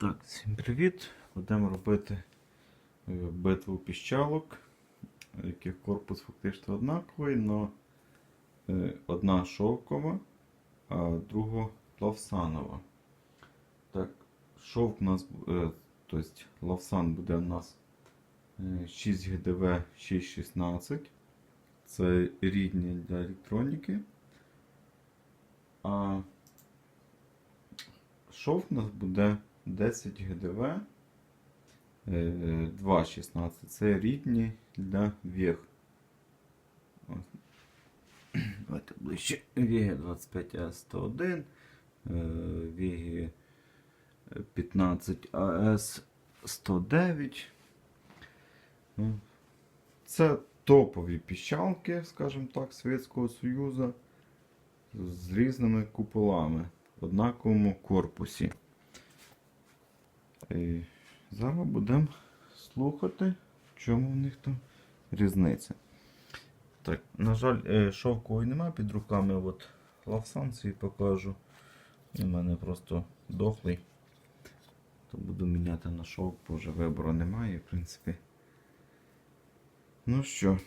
Так, всім привіт. Будемо робити е, битву піщалок, яких корпус фактично однаковий, але одна шовкова, а друга лавсанова. Так, шовк у нас, е, тобто лавсан буде у нас е, 6 ГДВ 616. Це рідні для електроніки. А шов у нас буде 10 ГДВ е, 2.16. Це рідні для вег. Давайте ближче. Веги 25 а 101 Веги 15 АС 109. Ну, Це топові піщалки, скажімо так, Совєтського Союзу з різними куполами в однаковому корпусі. Зараз будемо слухати, в чому в них там різниця. Так, на жаль, е, шовкової нема під руками, от лавсан свій покажу. У мене просто дохлий. То буду міняти на шовк, бо вже вибору немає, в принципі. Ну що,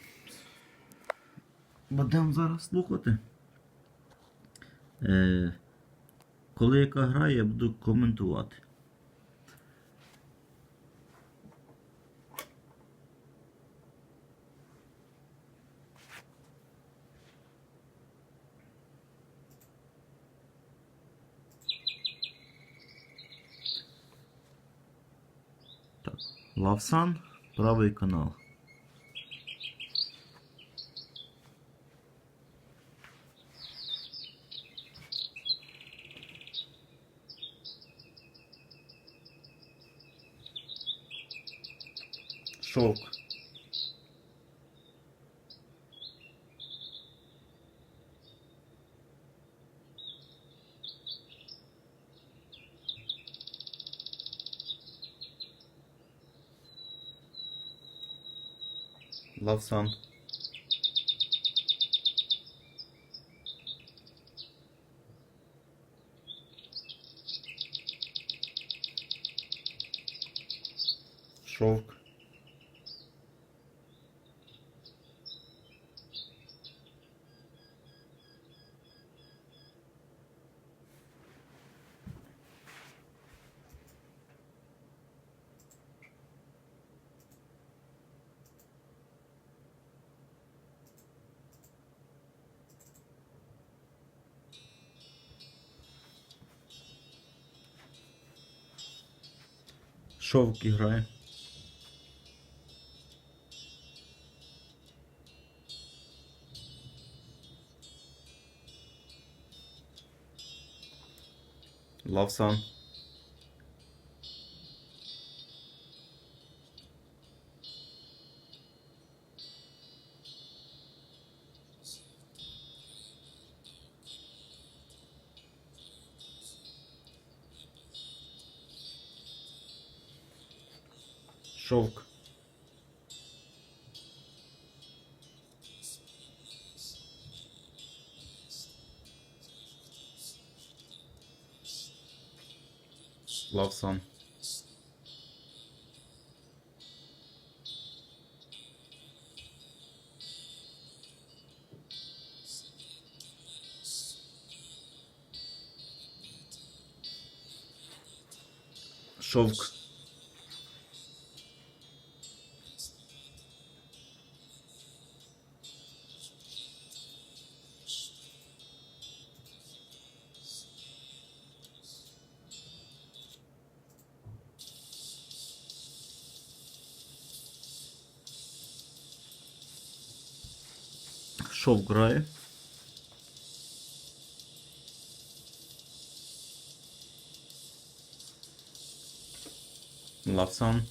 будемо зараз слухати. Е, коли яка грає, я буду коментувати. Лавсан, правий канал. Шовк. Лавсан. Шовк. Шовк играє. Лавсан. Шовк. Лавсан. Шовк. Шовк грає. Лавсан.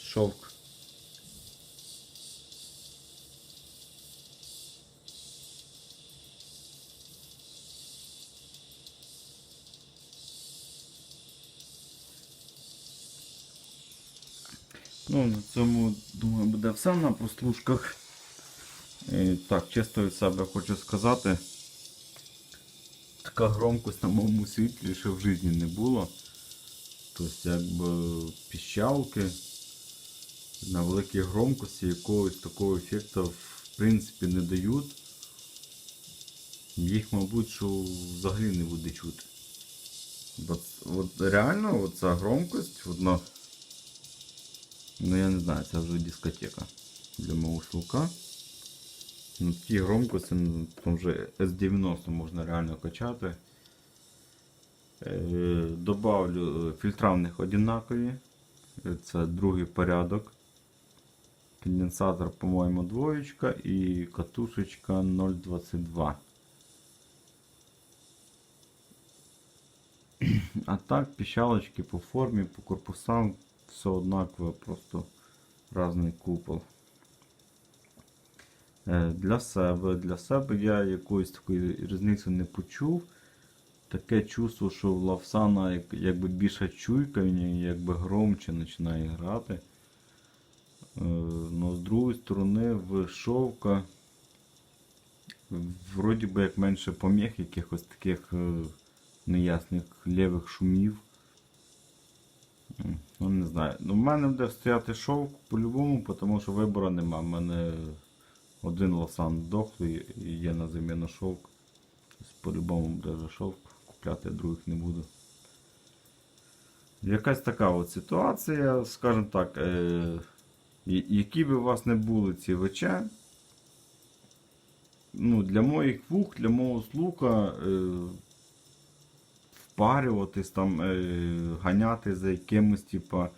Шовк. Ну, на цьому, думаю, буде все на прослушках. І, так, чисто від себе хочу сказати. Така громкость на моєму світлі ще в житті не було. Тобто, якби піщалки на великій громкості якогось такого ефекту в принципі не дають. Їх, мабуть, що взагалі не буде чути. От, от реально оця громкость, одна. Ну я не знаю, це вже дискотека для мого слуха. Ну, ті громкості, ну, там вже S90 можна реально качати. Е, добавлю е, фільтра в них одинакові. Е, Це другий порядок. Конденсатор, по-моєму, двоєчка і катушечка 0,22. А так, піщалочки по формі, по корпусам, все однаково, просто різний купол. Е, Для себе, для себе я якоїсь такої різниці не почув. Таке чувство, що в Лавсана якби більша чуйка, він якби громче починає грати. Е, Но з другої сторони в шовка вроді би як менше поміг, якихось таких е, неясних лівих шумів. Ну не знаю. Ну, в мене буде стояти шовк по-любому, тому що вибору нема. У мене один лосан дохлий і є на заміну шовк. По-любому буде вже шовк, купляти других не буду. Якась така от ситуація, скажімо так, е, які б у вас не були ці ВЧ, ну, для моїх вух, для мого слуха е, впарюватись там, е, ганяти за якимось, типа,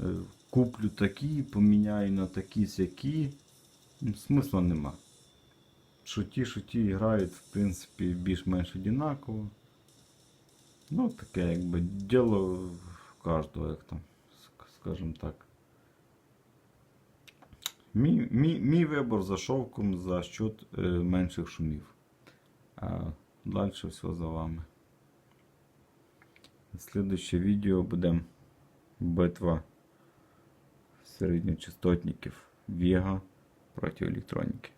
е, куплю такі, поміняю на такі сякі. Ну, Смисла нема. Що ті, що ті грають, в принципі, більш-менш однаково. Ну, таке, якби діло кожного, як там, скажімо так. Мій, мій, мій вибор за шовком за счет е, менших шумів. А далі все за вами. Слідуще відео буде битва середньочастотників Вега проти електроніки.